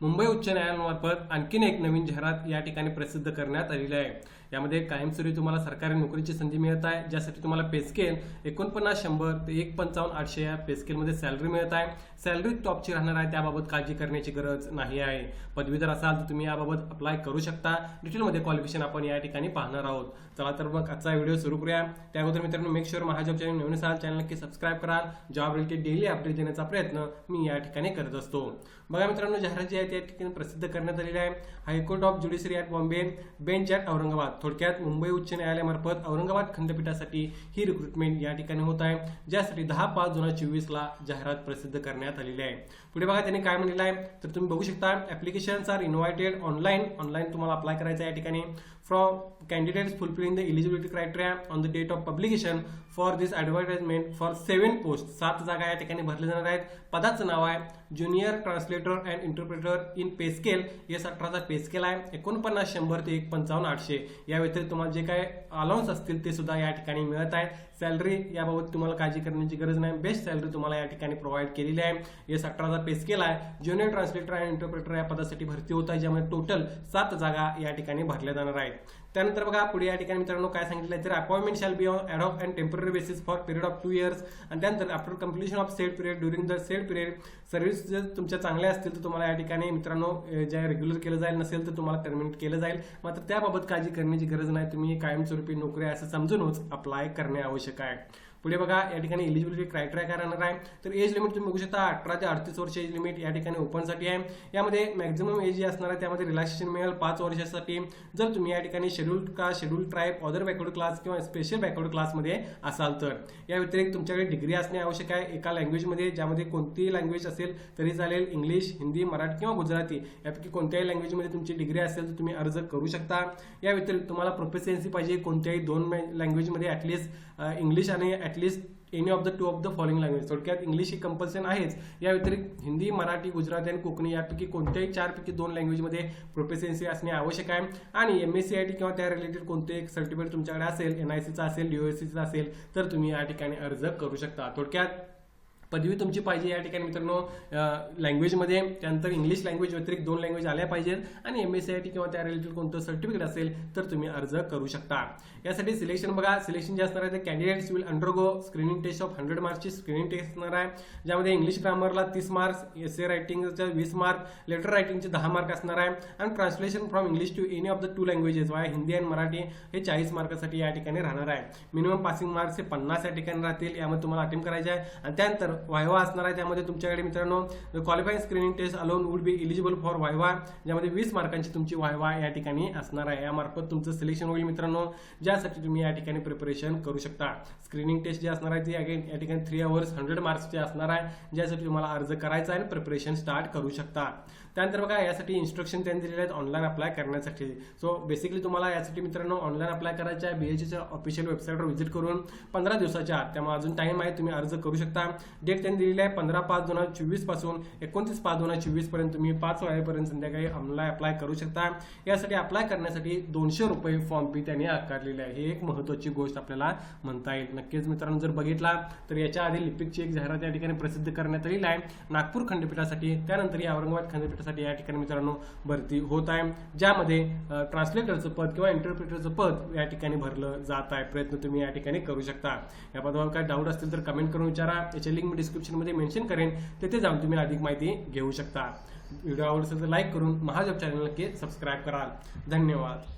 मुंबई उच्च न्यायालयामार्फत आणखीन एक नवीन जाहिरात या ठिकाणी प्रसिद्ध करण्यात आलेली आहे. यामध्ये कायमस्वरूपी तुम्हाला सरकारी नोकरीची संधी मिळत आहे ज्यासाठी तुम्हाला पेस्केल एकोणपन्नास शंभर ते एक पंचावन्न आठशे या पेस्केलमध्ये सॅलरी मिळत आहे. सॅलरी टॉपची राहणार आहे त्याबाबत काळजी करण्याची गरज नाही आहे. पदवीधर असाल तर तुम्ही याबाबत अप्लाय करू शकता. डिटेलमध्ये क्वालिफिकेशन आपण या ठिकाणी पाहणार आहोत. चला तर मग आजचा व्हिडिओ सुरू करूया. त्या अगोदर मित्रांनो मेक शुअर महाजॉब चॅनल नवीन असाल चॅनल नक्की सबस्क्राईब कराल. जॉब रिलेटेड डेली अपडेट देण्याचा प्रयत्न मी या ठिकाणी करत असतो. बघा मित्रांनो जाहिरात जी आहे त्या ठिकाणी प्रसिद्ध करण्यात आलेले आहे. High Court of judiciary at Bombay bench at Aurangabad. थोडक्यात मुंबई उच्च न्यायालयामार्फत औरंगाबाद खंडपीठासाठी ही रिक्रुटमेंट या ठिकाणी होत आहे. ज्यासाठी दहा पाच दोन हजार चोवीसला जाहिरात प्रसिद्ध करण्यात आलेली आहे. पुढे बघा त्यांनी काय म्हणलेलं आहे. तर तुम्ही बघू शकता applications are invited online online तुम्हाला अप्लाय करायचं आहे या ठिकाणी. From candidates fulfilling the eligibility criteria on the date of publication for this advertisement for seven post सात जागा या ठिकाणी भरल्या जाणार आहेत. पदाचं नाव आहे junior translator and interpreter in pay scale S अठराचा pay scale आहे. एकोणपन्नास शंभर ते एक पंचावन्न आठशे. या व्यतिरिक्त तुम्हाला जे काय अलाउन्स असतील ते सुद्धा या ठिकाणी मिळत आहे सॅलरी याबाबत तुम्हाला काळजी करण्याची गरज नाही. बेस्ट सॅलरी तुम्हाला या ठिकाणी प्रोव्हाइड केलेली आहे. एस अठराचा पे स्केल आहे. ज्युनियर ट्रान्सलेटर अँड इंटरप्रिटर या पदासाठी भरती होत आहे ज्यामुळे टोटल सात जागा या ठिकाणी भरल्या जाणार आहेत. right त्यानंतर बघा पुढे या ठिकाणी मित्रांनो काय सांगितलं आहे तर appointment shall be on ad hoc and temporary basis for period of two years आणि त्यानंतर after completion of set period during the set period service जर तुमच्या चांगल्या असतील तर तुम्हाला या ठिकाणी मित्रांनो ज्या रेग्युलर केलं जाईल नसेल तर तुम्हाला टर्मिनेट केलं जाईल. मात्र त्याबाबत काळजी करण्याची गरज नाही. तुम्ही कायमस्वरूपी नोकरी असं समजूनच अप्लाय करणे आवश्यक आहे. पुढे बघा या ठिकाणी इलिजिबिलिटी क्रायटेरिया काय राहणार आहे? तर एज लिमिट तुम्ही बघू शकता अठरा ते अडतीस वर्ष एज लिमिट या ठिकाणी ओपनसाठी आहे. यामध्ये मॅक्झिमम एज जी असणार आहे त्यामध्ये रिलॅक्सेशन मिळेल पाच वर्षासाठी. जर तुम्ही या ठिकाणी शेड्यूल का schedule tribe other backward class किंवा स्पेशल बॅकवर्ड क्लासमध्ये असाल तर. या व्यतिरिक्त तुमच्याकडे डिग्री असणे आवश्यक आहे. एका लँग्वेजमध्ये ज्यामध्ये कोणतीही लँग्वेज असेल तरी चालेल. इंग्लिश हिंदी मराठी किंवा गुजराती यापैकी कोणत्याही लँग्वेजमध्ये तुमची डिग्री असेल तर तुम्ही अर्ज करू शकता. या व्यतिरिक्त तुम्हाला प्रोफेसियन्सी पाहिजे कोणत्याही दोन लँग्वेजमध्ये ॲटलिस्ट इंग्लिश आणि at least any of the two of the following language थोडक्यात इंग्लिश ही कंपल्सन आहेच. या व्यतिरिक्त हिंदी मराठी गुजराती आणि कोकणी यापैकी कोणत्याही चारपैकी दोन लँग्वेजमध्ये प्रोफेसियन्सी असणे आवश्यक आहे. आणि M S C I T किंवा त्या रिलेटेड कोणते एक सर्टिफिकेट तुमच्याकडे असेल एन आय सीचा असेल डी सीचा असेल तर तुम्ही या ठिकाणी अर्ज करू शकता. थोडक्यात पदवी तुमची पाहिजे या ठिकाणी मित्रांनो. लँग्वेजमध्ये त्यानंतर इंग्लिश लँग्वेज व्यतिरिक्त दोन लँग्वेज आल्या पाहिजेत. आणि M S C I T किंवा त्या रिलेटेड कोणतं सर्टिफिकेट असेल तर तुम्ही अर्ज करू शकता. यासाठी सिलेक्शन बघा. सिलेक्शन जे असणार आहे ते candidates will undergo screening test of hundred मार्क्सची screening test असणार आहे. ज्यामध्ये इंग्लिश ग्रामरला तीस मार्क्स एस ए रायटिंगच्या वीस मार्क लेटर रायटिंगचे दहा मार्क असणार आहे. आणि translation from English to any of the two languages viz Hindi आणि मराठी हे चाळीस मार्कासाठी या ठिकाणी राहणार आहे. मिनिमम पासिंग मार्क्स हे पन्नास या ठिकाणी राहतील. यामध्ये तुम्हाला अटेम्प्ट करायचे आहे. आणि त्यानंतर वायवा असणार आहे त्यामध्ये तुमच्याकडे मित्रांनो qualifying screening test alone would be eligible for viva. ज्यामध्ये वीस मार्कांची तुमची वायवा या ठिकाणी असणार आहे. यामार्फत तुमचं सिलेक्शन होईल मित्रांनो. ज्यासाठी तुम्ही या ठिकाणी प्रिपरेशन करू शकता. स्क्रीनिंग टेस्ट जी असणार आहे ती अगेन या ठिकाणी थ्री अवर्स हंड्रेड मार्क्सची असणार आहे. ज्यासाठी तुम्हाला अर्ज करायचा आहे आणि प्रिपरेशन स्टार्ट करू शकता. त्यानंतर बघा यासाठी इन्स्ट्रक्शन त्यांनी दिलेले आहेत ऑनलाईन अप्लाय करण्यासाठी. सो बेसिकली तुम्हाला यासाठी मित्रांनो ऑनलाईन अप्लाय करायचं आहे. बीएचच्या ऑफिशियल वेबसाईटवर व्हिजिट करून पंधरा दिवसाच्या आत त्यामुळे अजून टाइम आहे तुम्ही अर्ज करू शकता. डेट त्यांनी दिलेली आहे. पंधरा पाच दोन हजार चोवीसपासून एकोणतीस पाच दोन हजार चोवीसपर्यंत तुम्ही पाच वाजेपर्यंत संध्याकाळी ऑनलाईन अप्लाय करू शकता. यासाठी अप्लाय करण्यासाठी दोनशे रुपये फॉर्म फी त्यांनी आकारलेली आहे. ही एक महत्वाची गोष्ट आपल्याला म्हणता येईल. नक्कीच मित्रांनो जर बघितला तर याच्या आधी लिपिकची एक जाहिरात या ठिकाणी प्रसिद्ध करण्यात आलेली आहे. नागपूर खंडपीठासाठी त्यानंतर या औरंगाबाद खंडपीठासाठी या ठिकाणी मित्रांनो भरती होत आहे. ज्यामध्ये ट्रान्सलेटरचं पद किंवा इंटरप्रिटरचं पद या ठिकाणी भरलं जात आहे. प्रयत्न तुम्ही या ठिकाणी करू शकता. या पदावर काय डाऊट असतील तर कमेंट करून विचारा. याची लिंक मी डिस्क्रिप्शनमध्ये मेन्शन करेन. तिथे जाऊन तुम्ही अधिक माहिती घेऊ शकता. व्हिडिओ आवडत असेल तर लाईक करून महाजॉब चॅनल नक्की सबस्क्राईब कराल. धन्यवाद.